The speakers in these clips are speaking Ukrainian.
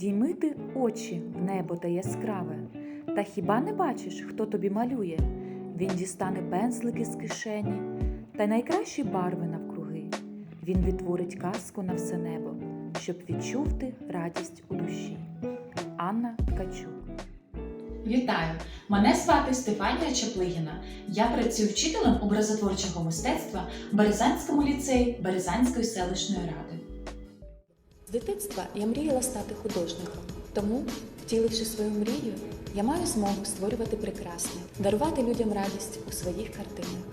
Підійми ти очі в небо та яскраве, та хіба не бачиш, хто тобі малює? Він дістане пензлики з кишені та найкращі барви навкруги. Він відтворить казку на все небо, щоб відчув ти радість у душі. Анна Ткачук Вітаю! Мене звати Стефанія Чаплигіна. Я працюю вчителем образотворчого мистецтва в Березанському ліцеї Березанської селищної ради. З дитинства я мріяла стати художником, тому, втіливши свою мрію, я маю змогу створювати прекрасне, дарувати людям радість у своїх картинах.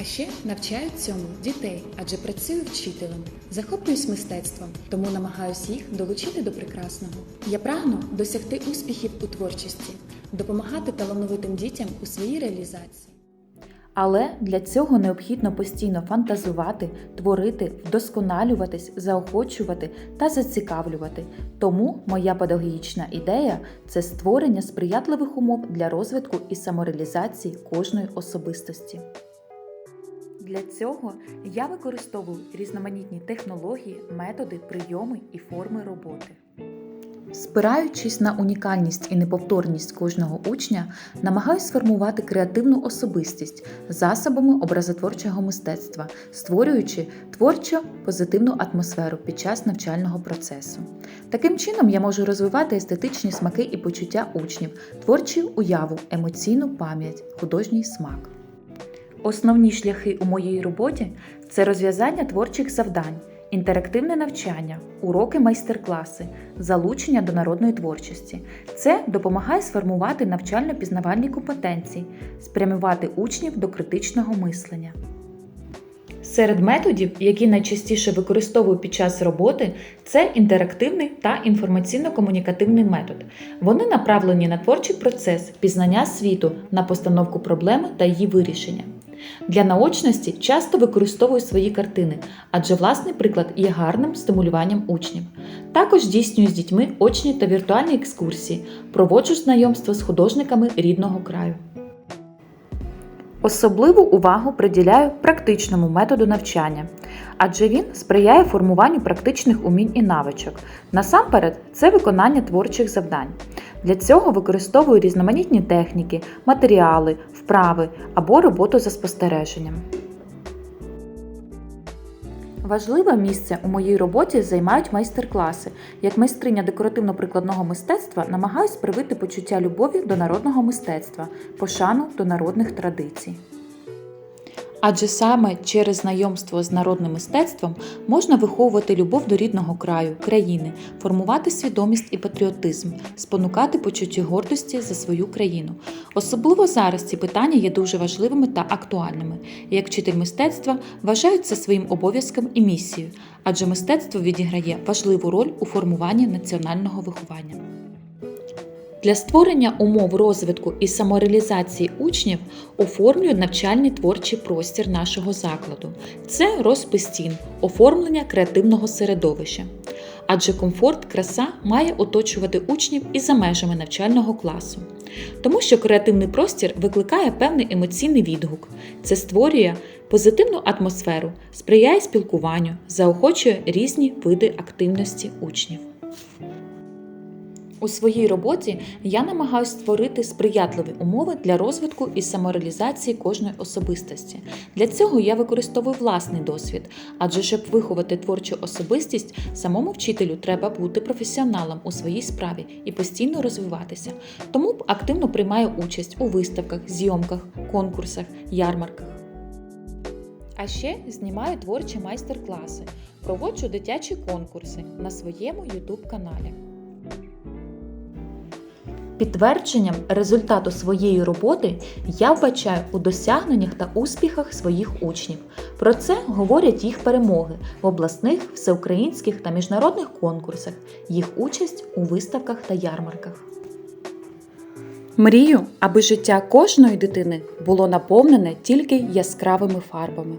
А ще навчаю цьому дітей, адже працюю вчителем, захоплююсь мистецтвом, тому намагаюся їх долучити до прекрасного. Я прагну досягти успіхів у творчості, допомагати талановитим дітям у своїй реалізації. Але для цього необхідно постійно фантазувати, творити, вдосконалюватись, заохочувати та зацікавлювати. Тому моя педагогічна ідея це створення сприятливих умов для розвитку і самореалізації кожної особистості. Для цього я використовую різноманітні технології, методи, прийоми і форми роботи. Спираючись на унікальність і неповторність кожного учня, намагаюсь сформувати креативну особистість засобами образотворчого мистецтва, створюючи творчо позитивну атмосферу під час навчального процесу. Таким чином я можу розвивати естетичні смаки і почуття учнів, творчу уяву, емоційну пам'ять, художній смак. Основні шляхи у моїй роботі це розв'язання творчих завдань, інтерактивне навчання, уроки майстер-класи, залучення до народної творчості. Це допомагає сформувати навчально-пізнавальні компетенції, спрямувати учнів до критичного мислення. Серед методів, які найчастіше використовую під час роботи, це інтерактивний та інформаційно-комунікативний метод. Вони направлені на творчий процес пізнання світу, на постановку проблеми та її вирішення. Для наочності часто використовую свої картини, адже власний приклад є гарним стимулюванням учнів. Також здійснюю з дітьми очні та віртуальні екскурсії, проводжу знайомство з художниками рідного краю. Особливу увагу приділяю практичному методу навчання, адже він сприяє формуванню практичних умінь і навичок. Насамперед, це виконання творчих завдань. Для цього використовую різноманітні техніки, матеріали, вправи або роботу за спостереженням. Важливе місце у моїй роботі займають майстер-класи. Як майстриня декоративно-прикладного мистецтва намагаюсь привити почуття любові до народного мистецтва, пошану до народних традицій. Адже саме через знайомство з народним мистецтвом можна виховувати любов до рідного краю, країни, формувати свідомість і патріотизм, спонукати почуття гордості за свою країну. Особливо зараз ці питання є дуже важливими та актуальними. Як вчитель мистецтва вважаю це своїм обов'язком і місією, адже мистецтво відіграє важливу роль у формуванні національного виховання. Для створення умов розвитку і самореалізації учнів оформлюю навчальний творчий простір нашого закладу. Це розпис стін, оформлення креативного середовища. Адже комфорт, краса має оточувати учнів і за межами навчального класу. Тому що креативний простір викликає певний емоційний відгук. Це створює позитивну атмосферу, сприяє спілкуванню, заохочує різні види активності учнів. У своїй роботі я намагаюся створити сприятливі умови для розвитку і самореалізації кожної особистості. Для цього я використовую власний досвід, адже щоб виховати творчу особистість, самому вчителю треба бути професіоналом у своїй справі і постійно розвиватися. Тому активно приймаю участь у виставках, зйомках, конкурсах, ярмарках. А ще знімаю творчі майстер-класи, проводжу дитячі конкурси на своєму YouTube каналі. Підтвердженням результату своєї роботи я вбачаю у досягненнях та успіхах своїх учнів. Про це говорять їх перемоги в обласних, всеукраїнських та міжнародних конкурсах, їх участь у виставках та ярмарках. Мрію, аби життя кожної дитини було наповнене тільки яскравими фарбами.